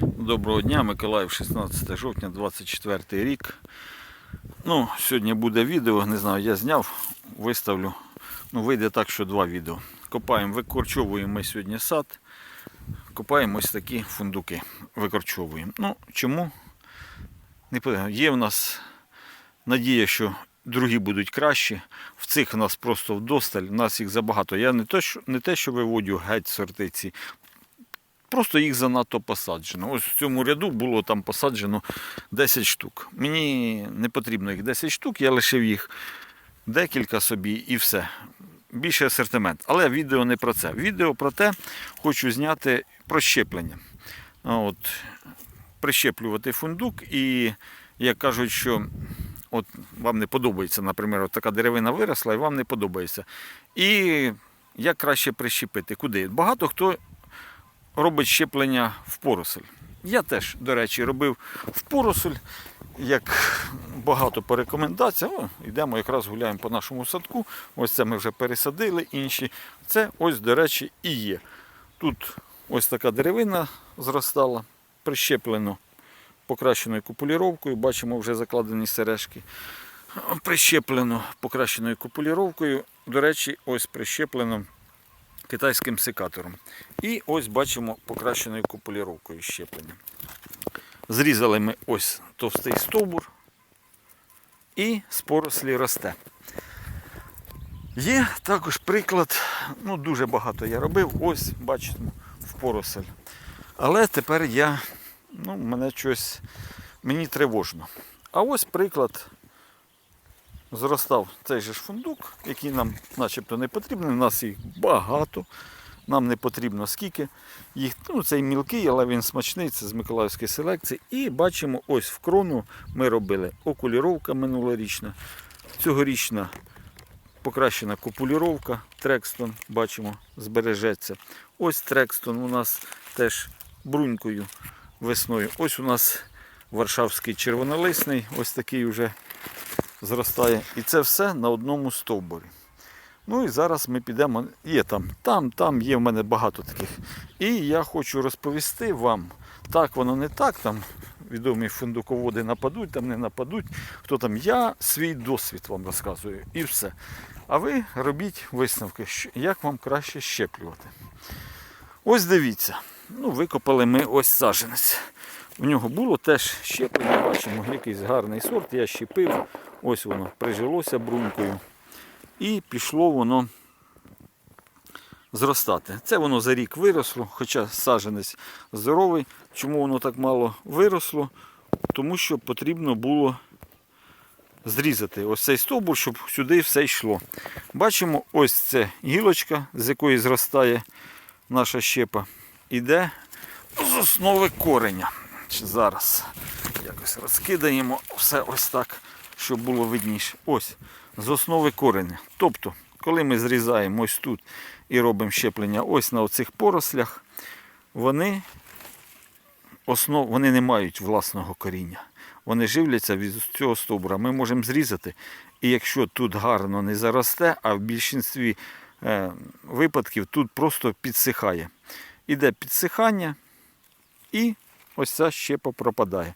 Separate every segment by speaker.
Speaker 1: Доброго дня, Миколаїв, 16 жовтня, 24 рік. Ну, сьогодні буде відео, не знаю, я зняв, виставлю. Ну, вийде так, що два відео. Копаємо, викорчовуємо ми сьогодні сад. Копаємо ось такі фундуки. Викорчовуємо. Ну, чому? Не. Є в нас надія, що другі будуть кращі. В цих в нас просто вдосталь, в нас їх забагато. Я не те, що, не те, що виводю геть сорти ці. Просто їх занадто посаджено. Ось в цьому ряду було там посаджено 10 штук. Мені не потрібно їх 10 штук, я лишив їх декілька собі і все. Більше асортимент. Але відео не про це. Відео про те, хочу зняти про щеплення. От, прищеплювати фундук і як кажуть, що от вам не подобається, наприклад, така деревина виросла і вам не подобається. І як краще прищепити? Куди? Багато хто робить щеплення в поросль. Я теж, до речі, робив в поросль, як багато по рекомендаціям. О, йдемо якраз гуляємо по нашому садку. Ось це ми вже пересадили, інші. Це ось, до речі, і є. Тут ось така деревина зростала, прищеплено покращеною купуліровкою. Бачимо вже закладені сережки. Прищеплено покращеною купуліровкою. До речі, ось прищеплено китайським секатором. І ось бачимо покращеною купуліровкою щеплення. Зрізали ми ось товстий стовбур і з порослі росте. Є також приклад, ну дуже багато я робив, ось бачимо в поросль. Але тепер я, ну, мене щось, мені тривожно. А ось приклад зростав цей же ж фундук, який нам начебто не потрібен. У нас їх багато. Нам не потрібно скільки. Їх, ну, цей мілкий, але він смачний, це з Миколаївської селекції. І бачимо, ось в крону ми робили окуліровка минулорічна, цьогорічна покращена купуліровка, Трекстон, бачимо, збережеться. Ось Трекстон у нас теж брунькою весною. Ось у нас Варшавський червонолисний, ось такий вже зростає. І це все на одному стовбурі. Ну і зараз ми підемо. Є там, там, там є в мене багато таких. І я хочу розповісти вам, так воно не так, там відомі фундуководи нападуть, там не нападуть. Хто там, я свій досвід вам розказую і все. А ви робіть висновки, як вам краще щеплювати. Ось дивіться. Ну, викопали ми ось саженець. В нього було теж щеплення, бачимо, якийсь гарний сорт. Я щепив. Ось воно прижилося брунькою. І пішло воно зростати. Це воно за рік виросло, хоча саженець здоровий. Чому воно так мало виросло? Тому що потрібно було зрізати ось цей стовбур, щоб сюди все йшло. Бачимо, ось це гілочка, з якої зростає наша щепа. Іде з основи кореня. Чи Зараз якось розкидаємо все ось так, щоб було видніше. Ось, з основи кореня. Тобто, коли ми зрізаємо ось тут і робимо щеплення ось на оцих порослях, вони, основ, вони не мають власного коріння. Вони живляться від цього стовбура. Ми можемо зрізати. І якщо тут гарно не заросте, а в більшості е, випадків тут просто підсихає. Іде підсихання і ось ця щепа пропадає.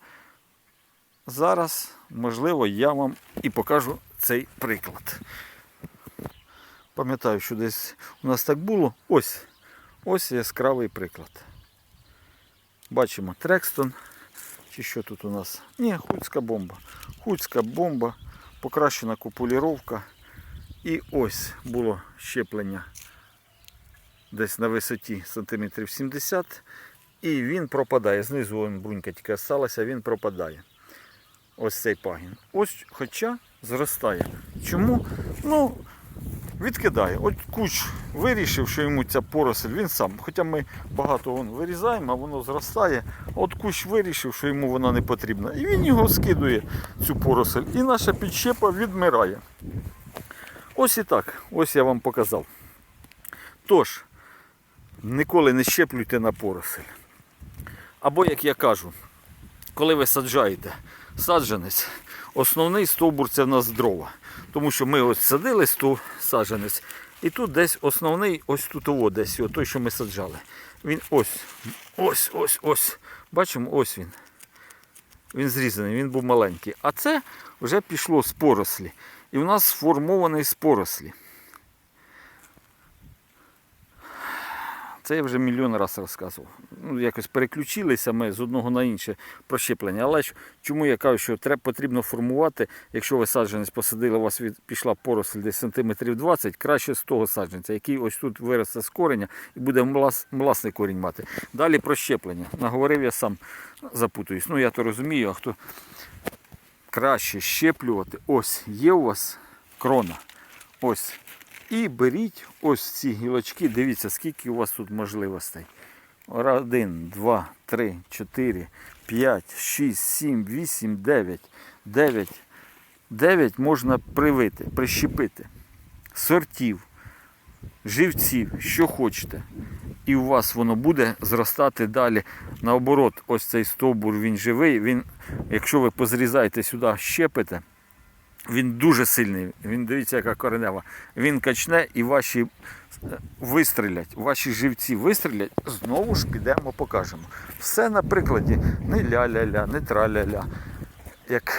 Speaker 1: Зараз, можливо, я вам і покажу цей приклад. Пам'ятаю, що десь у нас так було. Ось, ось яскравий приклад. Бачимо Трекстон. Чи що тут у нас? Ні, хуцька бомба. Хуцька бомба, покращена купуліровка. І ось було щеплення десь на висоті сантиметрів 70 і він пропадає. Знизу вон брунька тільки залишилася, він пропадає. Ось цей пагін. Ось, хоча зростає. Чому? Ну, відкидає. От куч вирішив, що йому ця поросль, він сам. Хоча ми багато вон вирізаємо, а воно зростає. От кущ вирішив, що йому вона не потрібна. І він його скидує, цю поросль. І наша підщепа відмирає. Ось і так. Ось я вам показав. Тож, ніколи не щеплюйте на поросль. Або, як я кажу, коли ви саджаєте саджанець, основний стовбур це в нас дрова. Тому що ми ось садили сту саджанець, і тут десь основний, ось тут ово десь, той, що ми саджали. Він ось, ось, ось, ось Бачимо, ось він. Він зрізаний, він був маленький. А це вже пішло з порослі. І в нас сформований з порослі. Це я вже мільйон разів розказував. Ну, якось переключилися ми з одного на інше прощеплення. Але ж чому я кажу, що треба потрібно формувати, якщо ви саджанець посадили, у вас від, пішла поросль десь сантиметрів 20, краще з того саджанця, який ось тут виросте з кореня і буде млас, мласний корінь мати. Далі прощеплення. Наговорив я сам запутуюсь. Ну я то розумію, а хто краще щеплювати. Ось є у вас крона. Ось. І беріть ось ці гілочки. Дивіться, скільки у вас тут можливостей. Один, два, три, чотири, п'ять, шість, сім, вісім, дев'ять. Дев'ять. Дев'ять можна привити, прищепити. Сортів, живців, що хочете. І у вас воно буде зростати далі. Наоборот, ось цей стовбур він живий. Він, якщо ви позрізаєте сюди, щепите, він дуже сильний. Він дивіться, яка коренева. Він качне і ваші е, вистрілять, ваші живці вистрілять, знову ж підемо, покажемо. Все на прикладі. Не ля-ля-ля, не тра-ля-ля, як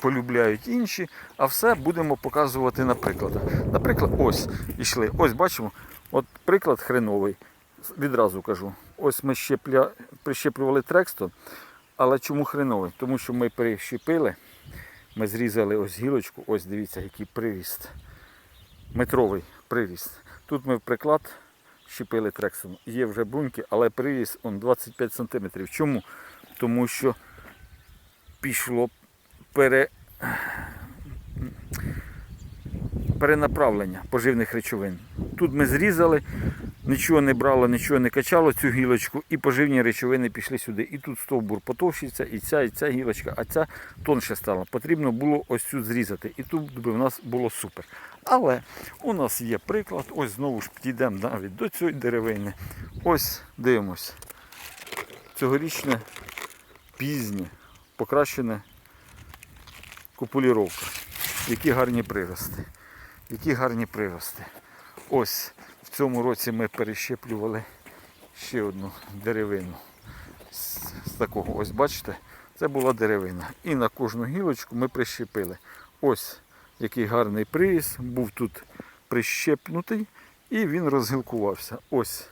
Speaker 1: полюбляють інші, а все будемо показувати на прикладах. Наприклад, ось ішли. Ось бачимо, от приклад хреновий. Відразу кажу. Ось ми щепля... прищеплювали трекстон, але чому хреновий? Тому що ми перещепили. Ми зрізали ось гілочку, ось дивіться, який приріст. Метровий приріст. Тут ми в приклад щепили трексом. Є вже бруньки, але приріст он 25 см. Чому? Тому що пішло пере... перенаправлення поживних речовин. Тут ми зрізали, нічого не брало, нічого не качало цю гілочку, і поживні речовини пішли сюди. І тут стовбур потовщиться, і ця, і ця гілочка, а ця тонше стала. Потрібно було ось цю зрізати. І тут би в нас було супер. Але у нас є приклад, ось знову ж підійдемо навіть до цієї деревини. Ось дивимось. Цьогорічне пізнє, покращене купуліровка. Які гарні прирости. Які гарні прирости. Ось в цьому році ми перещеплювали ще одну деревину. З, такого, ось бачите, це була деревина. І на кожну гілочку ми прищепили. Ось який гарний приріс, був тут прищепнутий і він розгілкувався. Ось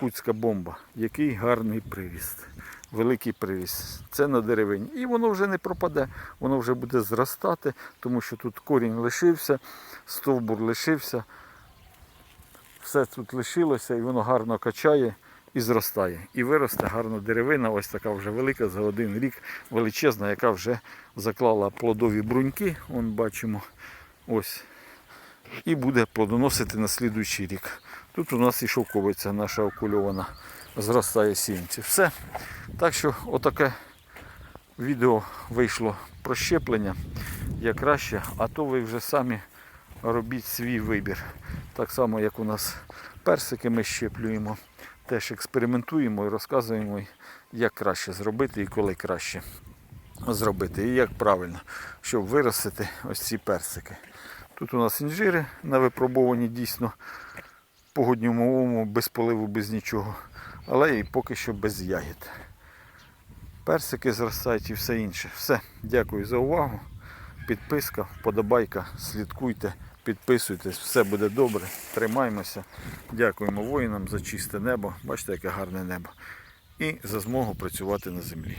Speaker 1: Хуцька бомба. Який гарний приріст. Великий приріст. Це на деревині. І воно вже не пропаде, воно вже буде зростати, тому що тут корінь лишився, стовбур лишився. Все тут лишилося і воно гарно качає і зростає. І виросте гарно деревина, ось така вже велика за один рік, величезна, яка вже заклала плодові бруньки. Вон бачимо. Ось. І буде плодоносити на слідуючий рік. Тут у нас і шовковиця наша окульована, зростає сінці. Все. Так що отаке відео вийшло про щеплення. Як краще, а то ви вже самі робіть свій вибір. Так само, як у нас персики ми щеплюємо. Теж експериментуємо і розказуємо, як краще зробити і коли краще зробити. І як правильно, щоб виростити ось ці персики. Тут у нас інжири на випробовані дійсно погодні умовому, без поливу, без нічого. Але і поки що без ягід. Персики зростають і все інше. Все, дякую за увагу. Підписка, вподобайка, слідкуйте, підписуйтесь, все буде добре. Тримаємося. Дякуємо воїнам за чисте небо. Бачите, яке гарне небо. І за змогу працювати на землі.